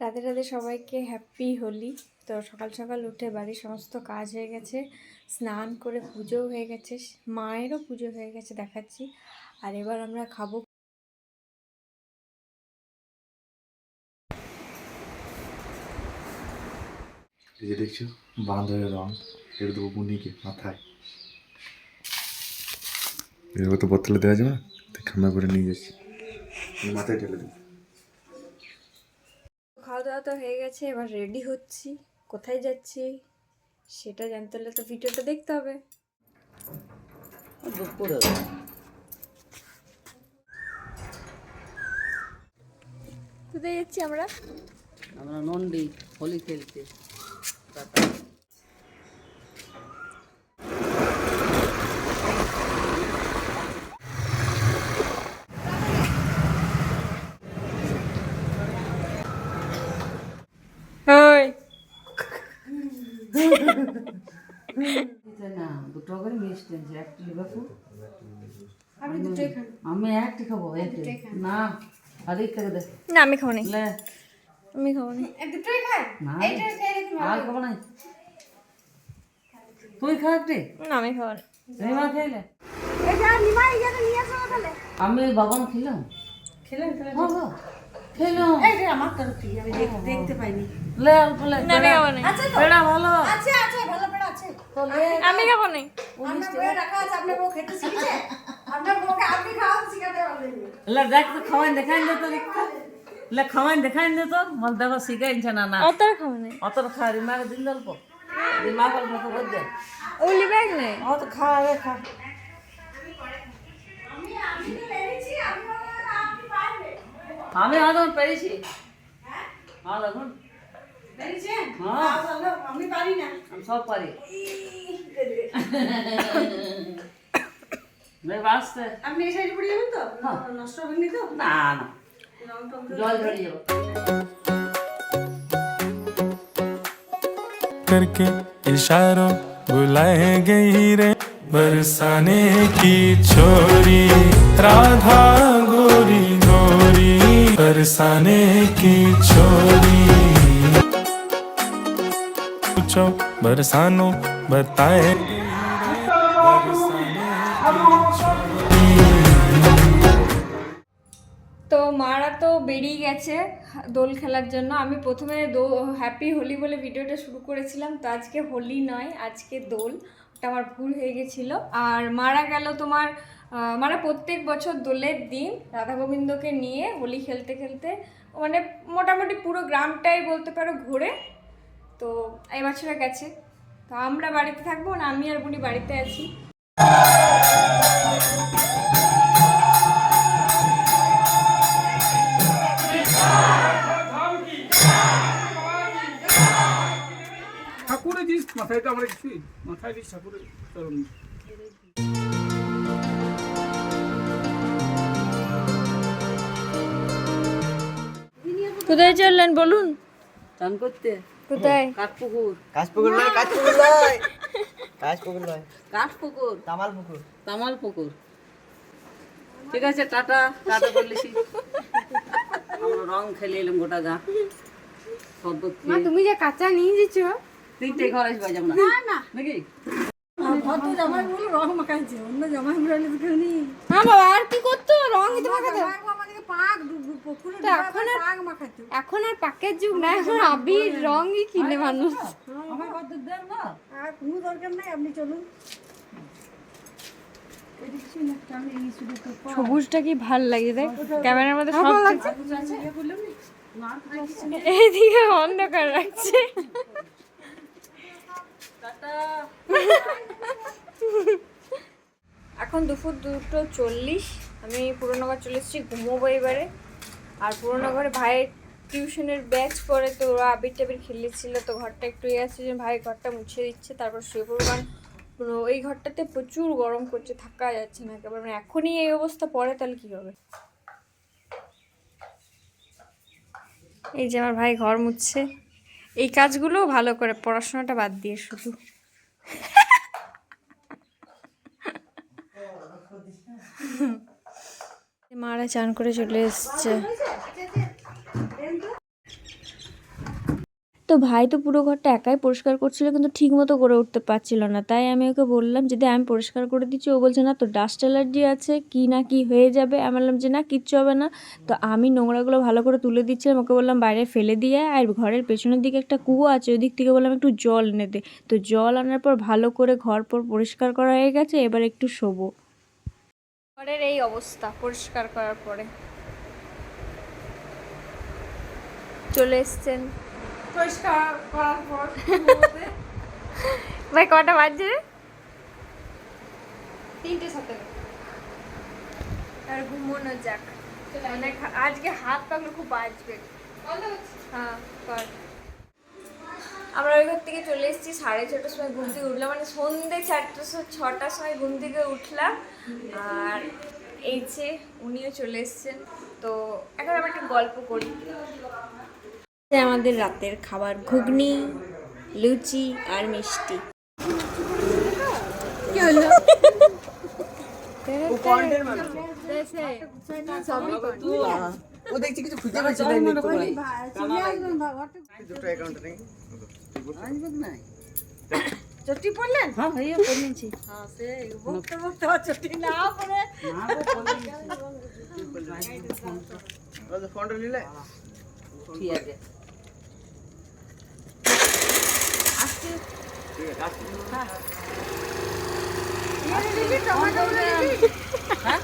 রাধে রাতে সবাইকে হ্যাপি হোলি। তো সকাল সকাল উঠে বাড়ির সমস্ত কাজ হয়ে গেছে, স্নান করে পুজো হয়ে গেছে, মায়েরও পুজো হয়ে গেছে দেখাচ্ছি। আর এবার আমরা খাব এই যে দেখছ বাঁধরের রং এটা দেবো বুনিকে মাথায়। এরকম তো বোতলে দেওয়া যাবে না? খামা করে নিয়ে যাচ্ছি। মাথায় ঢেলে দেবো খাওয়া তো হয়ে গেছে এবার রেডি হচ্ছি। কোথায় যাচ্ছি সেটা জানতে হলে তো ভিডিওটা দেখতে হবে। কোথায় যাচ্ছি আমরা? আমরা নন্ডি হোলি খেলতে ওই না দুটো করে মিষ্টি আছে একটি বাপু আপনি দুটোই খান আমি একটি খাব না আরেক থেকে দে। না আমি খাব না। লে। আমি খাব না। দুটোই খাই না আর খাব না তুই খা একটি। না আমি খাব না। রিমা খেলে। আমি বাবান খেলাম। খেলাম খেলাম। আমার তরফি আমি দেখতে পাইনি। লে অল্প লে না আমি খাব না। বেড়া ভালো। আমি খাব না। লে দেখ তো খাওয়াই দেখাই দে তো দেখতে লে দেখাই দে তো বল দেখো শিখাইছে না না। অত খাব না। অত খা রিমাকে দিল অল্প। রিমাকে অল্প তো বুঝছে ওলি ব্যাগ নেই অত খা রে খা। আমি আদম পেরেছি হ্যাঁ দেখুন হ্যাঁ আমি পারি না আমি সব পারি বেশ আসতে আপনি এই সাইডে পড়ে যাবেন তো হ্যাঁ। নষ্ট হবেন তো না না জল ধরে যাবো करके इशारों बुलाए गई रे बरसाने की छोरी राधा गोरी गोरी बरसाने की छोरी पूछो बरसानो बताए তো মারা তো বেরিয়ে গেছে দোল খেলার জন্য আমি প্রথমে দো হ্যাপি হোলি বলে ভিডিওটা শুরু করেছিলাম তো আজকে হোলি নয় আজকে দোল ওটা আমার ভুল হয়ে গেছিলো আর মারা গেল তোমার মারা প্রত্যেক বছর দোলের দিন রাধা গোবিন্দকে নিয়ে হোলি খেলতে খেলতে মানে মোটামুটি পুরো গ্রামটাই বলতে পারো ঘুরে। তো এই বছরে গেছে। তো আমরা বাড়িতে থাকব না, আমি আর বুড়ি বাড়িতে আছি। ঠাকুরে দিস মাথায় তো আমরা কিছুই মাথায় দিস ঠাকুরের চরণ। কোথায় চললেন বলুন? চান করতে। কোথায়? কাঠপুকুর কাশপুকুর নয় কাশপুকুর নয়। কাশপুকুর নয়। কাঠপুকুর তামাল পুকুর তামাল পুকুর ঠিক আছে টাটা। টাটা করলিছি আমরা রং খেলে এলাম গোটা গা। শরবত। তুমি যে কাঁচা নিয়ে দিচ্ছ তিনটে ঘর আসবে যাব না। নাকি? হ্যাঁ আর কি করতো? রং এখন আর পাক এখন আর পাকের যুগ না এখন আবির রঙই কিনে মানুষ। কোনো দরকার নাই আপনি চলুন। সবুজটা কি ভালো লাগে দেখ ক্যামেরার মধ্যে সব এইদিকে অন্ধকার রাখছে এখন দুপুর দুটো চল্লিশ। আমি পুরোনগর চলে এসেছি, ঘুমোবো এবারে। আর পুরোনো ঘরে ভাইয়ের টিউশনের ব্যাচ পরে তো ওরা আবির টাবির খেলেছিল, তো ঘরটা একটু ইয়ে আছে যে ভাই ঘরটা মুছে দিচ্ছে, তারপর শুয়ে পড়ব। এই ঘরটাতে প্রচুর গরম করছে থাকা যাচ্ছে না একেবারে। মানে এখনই এই অবস্থা পরে, তাহলে কী হবে? এই যে আমার ভাই ঘর মুছছে। এই কাজগুলো ভালো করে পড়াশোনাটা বাদ দিয়ে শুধু। মারা চান করে চলে এসছে। তো ভাই তো পুরো ঘরটা একাই পরিষ্কার করছিল, কিন্তু ঠিক মতো করে উঠতে পারছিল না। তাই আমি ওকে বললাম যদি আমি পরিষ্কার করে দিচ্ছি। ও বলছে, না তো ডাস্ট অ্যালার্জি আছে, কি না কি হয়ে যাবে? আমি বললাম যে, না, কিচ্ছু হবে না। তো আমি নোংরাগুলো ভালো করে তুলে দিচ্ছিলাম। ওকে বললাম, বাইরে ফেলে দিয়ে আর ঘরের পেছনের দিকে একটা কুয়ো আছে ওই দিক থেকে বললাম, একটু জল এনে দে। তো জল আনার পর ভালো করে ঘর পর পরিষ্কার করা হয়ে গেছে, এবার একটু শোবো। ঘরের এই অবস্থা, পরিষ্কার করার পরে। চলে এসছেন পরিষ্কার করার পর ভাই কটা বাজছে তিনটে সাথে আর ঘুমোনো যাক। আজকে হাত পাগুলো খুব বাজবে। হ্যাঁ কর। আমরা ওই ঘর থেকে চলে এসেছি সাড়ে ছটার সময় ঘুম থেকে উঠলাম। মানে সন্ধে চারটার সময় ছটার সময় ঘুম থেকে উঠলাম। আর এই যে উনিও চলে এসেছেন। তো এখন আমরা একটা গল্প করি। আমাদের রাতের খাবার ঘুগনি লুচি আর মিষ্টি। চটি পড়লেন হ্যাঁ ভাইয়া করে নিয়েছি। বকতে বকতে চটি না পড়ে। ফোনটা নিলে ঠিক আছে। Ha? Yan, Lili. Tama na, Lili. Ha?